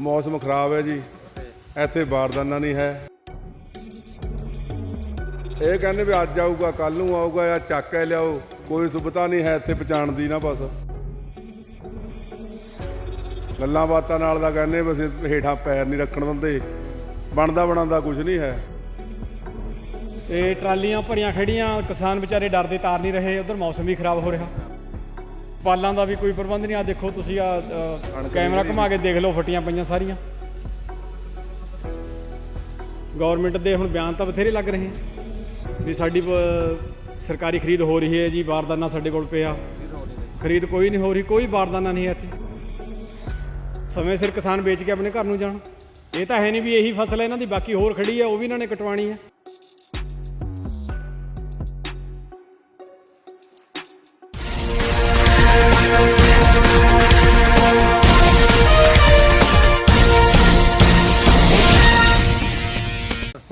ਮੌਸਮ ਖਰਾਬ ਹੈ ਜੀ। ਇੱਥੇ ਬਾਰਦਾਨਾ ਨਹੀਂ ਹੈ। ਇਹ ਕਹਿੰਦੇ ਵੀ ਅੱਜ ਆਊਗਾ ਕੱਲ ਨੂੰ ਆਊਗਾ ਜਾਂ ਚੱਕ ਕੇ ਲਿਆਓ। ਕੋਈ ਸੁਵਿਧਾ ਨਹੀਂ ਹੈ ਇੱਥੇ ਪਹੁੰਚਾਉਣ ਦੀ ਨਾ ਬਸ। ਗੱਲਾਂ ਬਾਤਾਂ ਨਾਲ ਦਾ ਕਹਿੰਦੇ ਬਸ ਹੇਠਾਂ ਪੈਰ ਨਹੀਂ ਰੱਖਣ ਦਿੰਦੇ। ਬਣਦਾ ਬਣਾਉਂਦਾ ਕੁਝ ਨਹੀਂ ਹੈ। ਇਹ ਟਰਾਲੀਆਂ ਭਰੀਆਂ ਖੜੀਆਂ, ਕਿਸਾਨ ਵਿਚਾਰੇ ਡਰਦੇ ਤਾਰ ਨਹੀਂ ਰਹੇ, ਉਧਰ ਮੌਸਮ ਵੀ ਖਰਾਬ ਹੋ ਰਿਹਾ। ਪਾਲਾਂ ਦਾ ਵੀ ਕੋਈ ਪ੍ਰਬੰਧ ਨਹੀਂ। ਆ ਦੇਖੋ ਤੁਸੀਂ ਆ ਕੈਮਰਾ ਘੁਮਾ ਕੇ ਦੇਖ ਲਓ ਫਟੀਆਂ ਪਈਆਂ ਸਾਰੀਆਂ। ਗਵਰਨਮੈਂਟ ਦੇ ਹੁਣ ਬਿਆਨ ਤਾਂ ਬਥੇਰੇ ਲੱਗ ਰਹੇ ਵੀ ਸਾਡੀ ਸਰਕਾਰੀ ਖਰੀਦ ਹੋ ਰਹੀ ਹੈ ਜੀ, ਬਾਰਦਾਨਾ ਸਾਡੇ ਕੋਲ ਪਿਆ। ਖਰੀਦ ਕੋਈ ਨਹੀਂ ਹੋ ਰਹੀ, ਕੋਈ ਬਾਰਦਾਨਾ ਨਹੀਂ ਹੈ ਇੱਥੇ। ਸਮੇਂ ਸਿਰ ਕਿਸਾਨ ਵੇਚ ਕੇ ਆਪਣੇ ਘਰ ਨੂੰ ਜਾਣ। ਇਹ ਤਾਂ ਹੈ ਨਹੀਂ ਵੀ ਇਹੀ ਫਸਲ ਹੈ, ਇਹਨਾਂ ਦੀ ਬਾਕੀ ਹੋਰ ਖੜੀ ਹੈ, ਉਹ ਵੀ ਇਹਨਾਂ ਨੇ ਕਟਵਾਣੀ ਹੈ।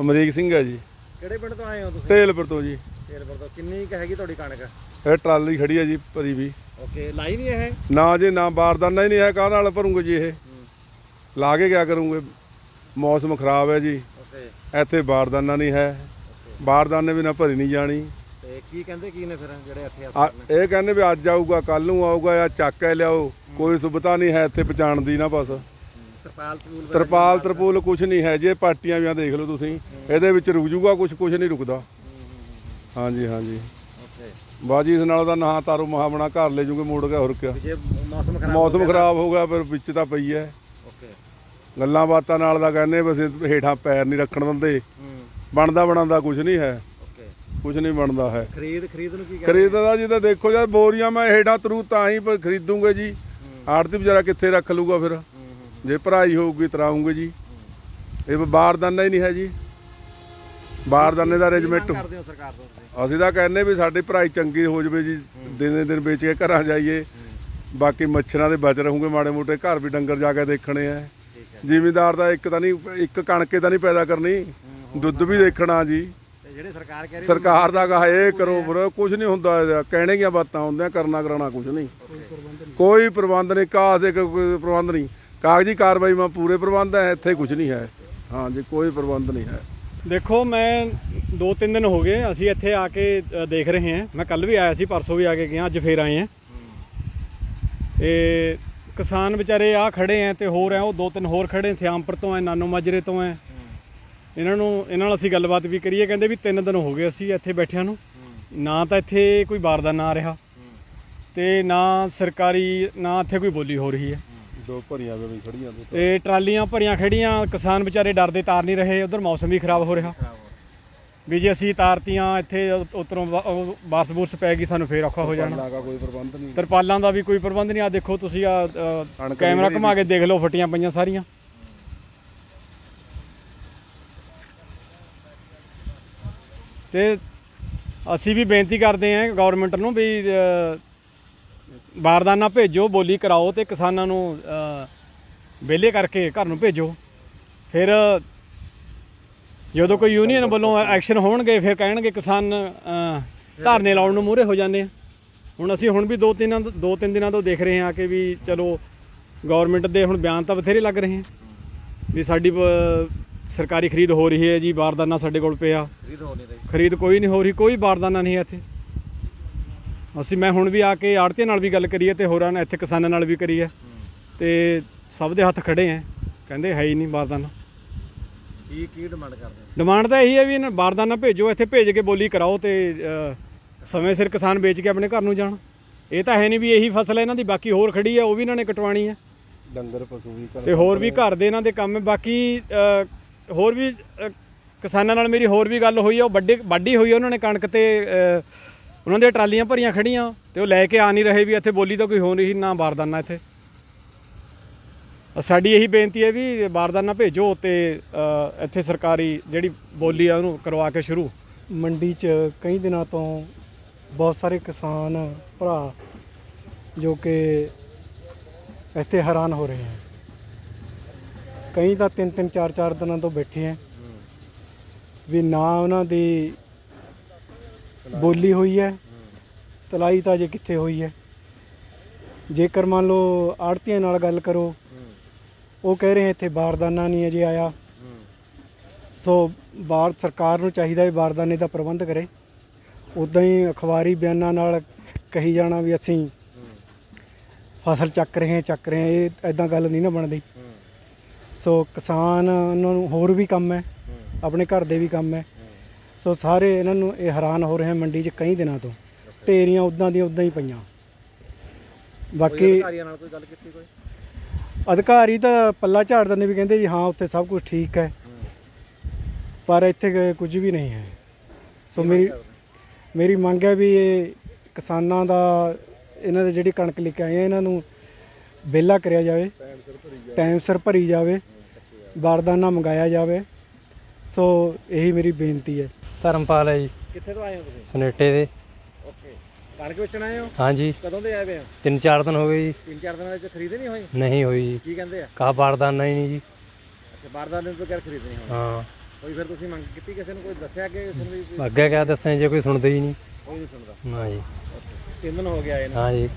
ਅਮਰੀਕ ਸਿੰਘ ਹੈ ਜੀ। ਕਿਹੜੇ ਪਿੰਡ ਤੋਂ ਆਏ ਹੋ ਤੁਸੀਂ? ਤੇਲਪੁਰ ਤੋਂ ਜੀ। ਤੇਲਪੁਰ ਤੋਂ। ਕਿੰਨੀ ਕੁ ਹੈਗੀ ਤੁਹਾਡੀ ਕਣਕ? ਇਹ ਟਰਾਲੀ ਖੜੀ ਹੈ ਜੀ ਭਰੀ ਵੀ। ਓਕੇ ਲਾਈ ਨਹੀਂ ਇਹ? ਨਾ ਜੀ ਨਾ ਬਾਰਦਾਨਾ ਹੀ ਨਹੀਂ ਹੈ ਕਾਹ ਨਾਲ ਭਰੂੰਗੇ ਜੀ ਇਹ? ਲਾ ਕੇ ਕਿਆ ਕਰੂੰਗੇ? ਮੌਸਮ ਖਰਾਬ ਹੈ ਜੀ। ਓਕੇ। ਇੱਥੇ ਬਾਰਦਾਨਾ ਨਹੀਂ ਹੈ। ਬਾਰਦਾਨੇ ਬਿਨਾ ਭਰੀ ਨਹੀਂ ਜਾਣੀ। ਤੇ ਕੀ ਕਹਿੰਦੇ ਕੀ ਨੇ ਫਿਰ ਜਿਹੜੇ ਇੱਥੇ ਆ- ਅਫਸਰ ਨੇ ਇਹ ਕਹਿੰਦੇ ਵੀ ਅੱਜ ਆਊਗਾ ਕੱਲ ਨੂੰ ਆਊਗਾ ਜਾਂ ਚੱਕ ਕੇ ਲਿਆਓ। ਕੋਈ ਸੁਵਿਧਾ ਨਹੀਂ ਹੈ ਇੱਥੇ ਪਹੁੰਚਾਉਣ ਦੀ ਨਾ ਬਸ। ਤਰਪਾਲ ਤਰਪੂਲ ਕੁਝ ਨਹੀਂ ਹੈ ਜੇ ਪਾਰਟੀਆਂ ਵੀ ਆ ਦੇਖ ਲਓ ਤੁਸੀਂ। ਇਹਦੇ ਵਿੱਚ ਰੁਕ ਜੂਗਾ ਕੁਝ ਕੁਝ ਨਹੀਂ ਰੁਕਦਾ। ਹਾਂਜੀ ਹਾਂਜੀ। ਬਾਜੀ ਇਸ ਨਾਲ ਦਾ ਨਾ ਤਾਰੋ ਮਹਾ ਬਣਾ ਘਰ ਲੈ ਜੂਗੇ ਮੋੜ ਕੇ ਹੋਰ ਕਿਆ। ਜੇ ਮੌਸਮ ਖਰਾਬ ਮੌਸਮ ਖਰਾਬ ਹੋ ਗਿਆ ਫਿਰ ਵਿੱਚ ਤਾਂ ਪਈ ਹੈ। ਗੱਲਾਂ ਬਾਤਾਂ ਨਾਲ ਦਾ ਕਹਿੰਦੇ ਬਸ ਹੇਠਾਂ ਪੈਰ ਨਹੀਂ ਰੱਖਣ ਦਿੰਦੇ। ਬਣਦਾ ਬਣਾਉਂਦਾ ਕੁਝ ਨਹੀਂ ਹੈ। ਕੁਝ ਨਹੀਂ ਬਣਦਾ ਹੈ। ਖਰੀਦ ਖਰੀਦ ਨੂੰ ਕੀ ਕਹਿੰਦੇ? ਖਰੀਦਦਾ ਜੀ ਤਾਂ ਦੇਖੋ ਜਦ ਬੋਰੀਆਂ ਮੈਂ ਹੇਠਾਂ ਤਰੂ ਤਾਂ ਹੀ ਖਰੀਦੂੰਗੇ ਜੀ। ਆੜਤੀ ਵਿਚਾਰਾ ਕਿੱਥੇ ਰੱਖ ਲੂਗਾ ਫਿਰ? ਜੇ ਭਰਾਈ ਹੋਊਗੀ ਤਰਾਉਂਗੇ ਜੀ। ਇਹ ਬਾਰਦਾਨਾ ਹੀ ਨਹੀਂ ਹੈ ਜੀ। ਬਾਰਦਾਨੇ ਦਾ ਅਰੇਂਜਮੈਂਟ ਕੀ ਕਰਦੇ ਹੋ ਸਰਕਾਰ ਤੋਂ? ਤੁਸੀਂ ਅਸੀਂ ਤਾਂ ਕਹਿੰਦੇ ਵੀ ਸਾਡੀ ਭਰਾਈ ਚੰਗੀ ਹੋ ਜਵੇ ਜੀ। ਦਿਨੇ ਦਿਨ ਵੇਚ ਕੇ ਘਰਾਂ ਜਾਈਏ। ਬਾਕੀ ਮੱਛਰਾਂ ਦੇ ਬਚ ਰਹੂਗੇ ਮਾੜੇ ਮੋਟੇ। ਘਰ ਵੀ ਡੰਗਰ ਜਾ ਕੇ ਦੇਖਣੇ ਆ। ਠੀਕ ਹੈ। ਜ਼ਿਮੀਂਦਾਰ ਦਾ ਇੱਕ ਤਾਂ ਨਹੀਂ ਇੱਕ ਕਣਕੇ ਤਾਂ ਨਹੀਂ ਪੈਦਾ ਕਰਨੀ। ਦੁੱਧ ਵੀ ਦੇਖਣਾ ਜੀ। ਤੇ ਜਿਹੜੇ ਸਰਕਾਰ ਕਹਿ ਰਹੀ ਸਰਕਾਰ ਦਾ ਕਹਾ ਇਹ ਕਰੋ ਬਰ ਕੁਝ ਨਹੀਂ ਹੁੰਦਾ ਇਹਦਾ। ਕਹਿਣੇ ਦੀਆਂ ਬਾਤਾਂ ਹੁੰਦੀਆਂ ਕਰਨਾ ਕਰਾਣਾ ਕੁਝ ਨਹੀਂ। ਕੋਈ ਪ੍ਰਬੰਧ ਨਹੀਂ। ਕਾਸ ਦੇ ਕੋਈ ਪ੍ਰਬੰਧ ਨਹੀਂ। ਕਾਗਜ਼ੀ ਕਾਰਵਾਈ ਮਾ ਪੂਰੇ ਪ੍ਰਬੰਧ ਹੈ ਇੱਥੇ ਕੁਝ ਨਹੀਂ ਹੈ। ਹਾਂ ਜੀ ਕੋਈ ਪ੍ਰਬੰਧ ਨਹੀਂ ਹੈ। ਦੇਖੋ ਮੈਂ ਦੋ ਤਿੰਨ ਦਿਨ ਹੋ ਗਏ ਅਸੀਂ ਇੱਥੇ ਆ ਕੇ ਅ, ਦੇਖ ਰਹੇ ਹਾਂ। ਮੈਂ ਕੱਲ ਵੀ ਆਇਆ ਸੀ ਪਰਸੋਂ ਵੀ ਆ ਕੇ ਗਿਆ ਅੱਜ ਫੇਰ ਆਏ ਹਾਂ। ਇਹ ਕਿਸਾਨ ਵਿਚਾਰੇ ਆ ਖੜੇ ਆ ਤੇ ਹੋਰ ਆ ਉਹ ਦੋ ਤਿੰਨ ਹੋਰ ਖੜੇ ਸਿਆਮਪੁਰ ਤੋਂ ਆ ਨਾਨੋ ਮਾਜਰੇ ਤੋਂ ਆ ਇਹਨਾਂ ਨੂੰ ਇਹਨਾਂ ਨਾਲ ਅਸੀਂ ਗੱਲਬਾਤ ਵੀ ਕਰੀਏ ਕਹਿੰਦੇ ਵੀ ਤਿੰਨ ਦਿਨ ਹੋ ਗਏ ਅਸੀਂ ਇੱਥੇ ਬੈਠਿਆਂ ਨੂੰ। ਨਾ ਤਾਂ ਇੱਥੇ ਕੋਈ ਬਾਰਦਾਨਾ ਆ ਰਿਹਾ। ਤੇ ਨਾ ਸਰਕਾਰੀ ਨਾ ਇੱਥੇ ਕੋਈ ਬੋਲੀ ਹੋ ਰਹੀ ਹੈ। ਦੋ ਭਰੀਆਂ ਵੀ ਖੜੀਆਂ ਦੋ ਤੇ ਟਰਾਲੀਆਂ ਭਰੀਆਂ ਖੜੀਆਂ ਕਿਸਾਨ ਵਿਚਾਰੇ ਡਰਦੇ ਤਾਰ ਨਹੀਂ ਰਹੇ ਉਧਰ ਮੌਸਮ ਵੀ ਖਰਾਬ ਹੋ ਰਿਹਾ। ਵੀ ਜੇ ਅਸੀਂ ਤਾਰਤੀਆਂ ਇੱਥੇ ਉਤਰੋਂ ਬਾਸ ਬੂਸ ਪੈ ਗਈ ਸਾਨੂੰ ਫੇਰ ਔਖਾ ਹੋ ਜਾਣਾ। ਲਾਗਾ ਕੋਈ ਪ੍ਰਬੰਧ ਨਹੀਂ। ਤਰਪਾਲਾਂ ਦਾ ਵੀ ਕੋਈ ਪ੍ਰਬੰਧ ਨਹੀਂ। ਆ ਦੇਖੋ ਤੁਸੀਂ ਆ ਕੈਮਰਾ ਘੁਮਾ ਕੇ ਦੇਖ ਲਓ ਫਟੀਆਂ ਪਈਆਂ ਸਾਰੀਆਂ। ਤੇ ਅਸੀਂ ਵੀ ਬੇਨਤੀ ਕਰਦੇ ਹਾਂ ਗਵਰਨਮੈਂਟ ਨੂੰ ਵੀ ਬਾਰਦਾਨਾ ਭੇਜੋ ਬੋਲੀ ਕਰਾਓ ਤੇ ਕਿਸਾਨਾਂ ਨੂੰ ਵਿਹਲੇ ਕਰਕੇ ਘਰ ਨੂੰ ਭੇਜੋ। ਫਿਰ ਜਦੋਂ ਕੋਈ ਯੂਨੀਅਨ ਵੱਲੋਂ ਐਕਸ਼ਨ ਹੋਣਗੇ ਫਿਰ ਕਹਿਣਗੇ ਕਿਸਾਨ ਧਰਨੇ ਲਾਉਣ ਨੂੰ ਮੂਹਰੇ ਹੋ ਜਾਂਦੇ ਆ। ਹੁਣ ਅਸੀਂ ਹੁਣ ਵੀ ਦੋ ਤਿੰਨ ਦੋ ਤਿੰਨ ਦਿਨਾਂ ਤੋਂ ਦੇਖ ਰਹੇ ਹਾਂ ਕਿ ਵੀ ਚਲੋ ਗਵਰਨਮੈਂਟ ਦੇ ਹੁਣ ਬਿਆਨ ਤਾਂ ਬਥੇਰੇ ਲੱਗ ਰਹੇ ਆ ਵੀ ਸਾਡੀ ਸਰਕਾਰੀ ਖਰੀਦ ਹੋ ਰਹੀ ਹੈ ਜੀ ਬਾਰਦਾਨਾ ਸਾਡੇ ਕੋਲ ਪਿਆ। ਖਰੀਦ ਹੋ ਨਹੀਂ ਰਹੀ। ਖਰੀਦ ਕੋਈ ਨਹੀਂ ਹੋ ਰਹੀ ਕੋਈ ਬਾਰਦਾਨਾ ਨਹੀਂ ਹੈ ਇੱਥੇ। ਅਸੀਂ ਮੈਂ ਹੁਣ ਵੀ ਆ ਕੇ ਆੜਤੇ ਨਾਲ ਵੀ ਗੱਲ ਕਰੀ ਹੈ ਤੇ ਹੋਰਾਂ ਨਾਲ ਇੱਥੇ ਕਿਸਾਨਾਂ ਨਾਲ ਵੀ ਕਰੀ ਹੈ। ਤੇ ਸਭ ਦੇ ਹੱਥ ਖੜੇ ਆ। ਕਹਿੰਦੇ ਹੈ ਹੀ ਨਹੀਂ ਬਾਰਦਾਨਾ। ਕੀ ਕੀ ਡਿਮਾਂਡ ਕਰਦੇ ਹੋ ਡਿਮਾਂਡ ਤਾਂ ਇਹੀ ਹੈ ਵੀ ਇਹਨਾਂ ਬਾਰਦਾਨਾ ਭੇਜੋ ਇੱਥੇ ਭੇਜ ਕੇ ਬੋਲੀ ਕਰਾਓ ਤੇ ਅ, ਸਮੇਂ ਸਿਰ ਕਿਸਾਨ ਵੇਚ ਕੇ ਆਪਣੇ ਘਰ ਨੂੰ ਜਾਣ। ਇਹ ਤਾਂ ਹੈ ਨਹੀਂ ਵੀ ਇਹੀ ਫਸਲ ਹੈ ਇਹਨਾਂ ਦੀ ਬਾਕੀ ਹੋਰ ਖੜੀ ਹੈ ਉਹ ਵੀ ਇਹਨਾਂ ਨੇ ਕਟਵਾਣੀ ਹੈ ਡੰਗਰ ਪਸ਼ੂ ਵੀ ਘਰ ਤੇ ਹੋਰ ਵੀ ਘਰ ਦੇ ਇਹਨਾਂ ਦੇ ਕੰਮ ਹੈ। ਬਾਕੀ ਅ, ਹੋਰ ਵੀ ਅ, ਕਿਸਾਨਾਂ ਨਾਲ ਮੇਰੀ ਹੋਰ ਵੀ ਗੱਲ ਹੋਈ ਹੈ ਉਹ ਵੱਡੇ ਵਾਢੀ ਹੋਈ ਹੈ ਉਹਨਾਂ ਨੇ ਕਣਕ ਤੇ ਅ, ਉਹਨਾਂ ਦੀਆਂ ਟਰਾਲੀਆਂ ਭਰੀਆਂ ਖੜੀਆਂ ਤੇ ਉਹ ਲੈ ਕੇ ਆ ਨਹੀਂ ਰਹੇ ਵੀ ਇੱਥੇ ਬੋਲੀ ਤਾਂ ਕੋਈ ਹੋ ਨਹੀਂ ਨਾ ਬਾਰਦਾਨਾ ਇੱਥੇ। ਸਾਡੀ ਇਹੀ ਬੇਨਤੀ ਹੈ ਵੀ ਬਾਰਦਾਨਾ ਭੇਜੋ ਤੇ ਇੱਥੇ ਸਰਕਾਰੀ ਜਿਹੜੀ ਬੋਲੀ ਆ ਉਹਨੂੰ ਕਰਵਾ ਕੇ ਸ਼ੁਰੂ। ਮੰਡੀ 'ਚ ਕਈ ਦਿਨਾਂ ਤੋਂ ਬਹੁਤ ਸਾਰੇ ਕਿਸਾਨ ਭਰਾ ਜੋ ਕਿ ਇੱਥੇ ਹੈਰਾਨ ਹੋ ਰਹੇ ਹਨ। ਕਈ ਤਾਂ ਤਿੰਨ ਤਿੰਨ, ਚਾਰ ਚਾਰ ਦਿਨਾਂ ਤੋਂ ਬੈਠੇ ਹੈ। ਵੀ ਨਾ ਉਹਨਾਂ ਦੀ ਬੋਲੀ ਹੋਈ ਹੈ, ਤਲਾਈ ਤਾਂ ਜੇ ਕਿੱਥੇ ਹੋਈ ਹੈ। ਜੇਕਰ ਮੰਨ ਲਓ ਆੜਤੀਆਂ ਨਾਲ ਗੱਲ ਕਰੋ ਉਹ ਕਹਿ ਰਹੇ ਇੱਥੇ ਬਾਰਦਾਨਾ ਨਹੀਂ ਅਜੇ ਆਇਆ। ਸੋ ਬਾਰ ਸਰਕਾਰ ਨੂੰ ਚਾਹੀਦਾ ਹੈ ਬਾਰਦਾਨੇ ਦਾ ਪ੍ਰਬੰਧ ਕਰੇ। ਉਦਾਂ ਹੀ ਅਖਬਾਰੀ ਬਿਆਨਾਂ ਨਾਲ ਕਹੀ ਜਾਣਾ ਵੀ ਅਸੀਂ ਫਸਲ ਚੱਕ ਰਹੇ ਹਾਂ ਚੱਕ ਰਹੇ ਹਾਂ ਇਹ ਐਦਾਂ ਗੱਲ ਨਹੀਂ ਨਾ ਬਣਦੀ। ਸੋ ਕਿਸਾਨ ਨੂੰ ਹੋਰ ਵੀ ਕੰਮ ਹੈ ਆਪਣੇ ਘਰ ਦੇ ਵੀ ਕੰਮ ਹੈ। ਸੋ ਸਾਰੇ ਇਹਨਾਂ ਨੂੰ ਇਹ ਹੈਰਾਨ ਹੋ ਰਹੇ ਹਨ ਮੰਡੀ 'ਚ ਕਈ ਦਿਨਾਂ ਤੋਂ। ਢੇਰੀਆਂ ਉਦਾਂ ਦੀਆਂ ਉਦਾਂ ਹੀ ਪਈਆਂ। ਬਾਕੀ ਅਧਿਕਾਰੀਆਂ ਨਾਲ ਕੋਈ ਗੱਲ ਕੀਤੀ ਕੋਈ? ਅਧਿਕਾਰੀ ਤਾਂ ਪੱਲਾ ਝਾੜ ਦਿੰਦੇ ਵੀ ਕਹਿੰਦੇ ਜੀ ਹਾਂ ਉੱਥੇ ਸਭ ਕੁਝ ਠੀਕ ਹੈ। ਪਰ ਇੱਥੇ ਕ- ਕੁਝ ਵੀ ਨਹੀਂ ਹੈ। ਸੋ ਮੇਰੀ ਮੇਰੀ ਮੰਗ ਹੈ ਵੀ ਇਹ ਕਿਸਾਨਾਂ ਦਾ ਇਹਨਾਂ ਦੇ ਜਿਹੜੀ ਕਣਕ ਲੈ ਕੇ ਆਏ ਆ ਇਹਨਾਂ ਨੂੰ ਵਿਹਲਾ ਕਰਿਆ ਜਾਵੇ। ਟਾਈਮ ਸਿਰ ਭਰੀ ਜਾਵੇ। ਬਾਰਦਾਨਾ ਮੰਗਾਇਆ ਜਾਵੇ। ਸੋ ਇਹੀ ਮੇਰੀ ਬੇਨਤੀ ਹੈ। ਧਰਮਪਾਲ ਹੈ ਜੀ। ਕਿੱਥੇ ਤੋਂ ਆਏ ਹੋ ਤੁਸੀਂ? ਸਨੇਟੇ ਦੇ। ਓਕੇ। ਕਣਕ ਵੇਚਣ ਆਏ ਹੋ? ਹਾਂਜੀ। ਕਦੋਂ ਦੇ ਆਏ ਵੇ ਹੋ? ਤਿੰਨ ਚਾਰ ਦਿਨ ਹੋ ਗਏ ਜੀ। ਤਿੰਨ ਚਾਰ ਦਿਨਾਂ ਵਿੱਚ ਖਰੀਦੇ ਨਹੀਂ ਹੋਏ ਨਹੀਂ ਹੋਈ ਜੀ। ਕੀ ਕਹਿੰਦੇ ਆ? ਕਾ ਬਾਰਦਾਨਾ ਹੀ ਨਹੀਂ ਜੀ। ਅੱਛਾ ਬਾਰਦਾਨੇ ਦਿਨ ਤੋਂ ਕਿਆ ਖਰੀਦਣੇ ਹੋਏ ਹਾਂ। ਕੋਈ ਫਿਰ ਤੁਸੀਂ ਮੰਗ ਕੀਤੀ ਕਿਸੇ ਨੂੰ? ਕੋਈ ਦੱਸਿਆ ਕਿ ਤੁਹਾਨੂੰ ਵੀ ਅੱਗੇ ਕਿਆ ਦੱਸਾਂ ਜੇ ਕੋਈ ਸੁਣਦਾ ਹੀ ਨਹੀਂ। ਕੋਈ ਨਹੀਂ ਸੁਣਦਾ। ਨਾ ਜੀ। ਤਿੰਨ ਦਿਨ ਹੋ ਗਿਆ ਆਏ ਨੂੰ। ਹਾਂ ਜੀ।